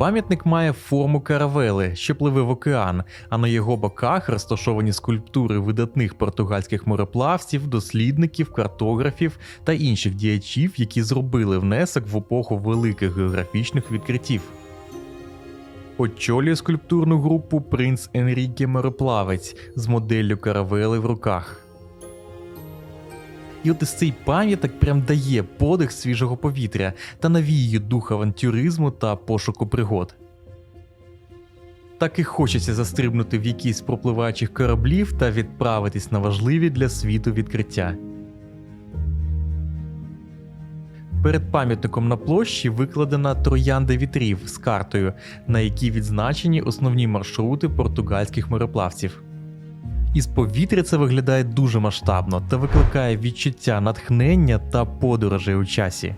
Пам'ятник має форму каравели, що пливе в океан, а на його боках розташовані скульптури видатних португальських мореплавців, дослідників, картографів та інших діячів, які зробили внесок в епоху великих географічних відкриттів. Очолює скульптурну групу принц Енріке Мореплавець з моделлю каравели в руках. І от ось цей пам'ятник прям дає подих свіжого повітря та навіює дух авантюризму та пошуку пригод. Так і хочеться застрибнути в якийсь пропливаючих кораблів та відправитись на важливі для світу відкриття. Перед пам'ятником на площі викладена троянда вітрів з картою, на якій відзначені основні маршрути португальських мореплавців. Із повітря це виглядає дуже масштабно та викликає відчуття натхнення та подорожей у часі.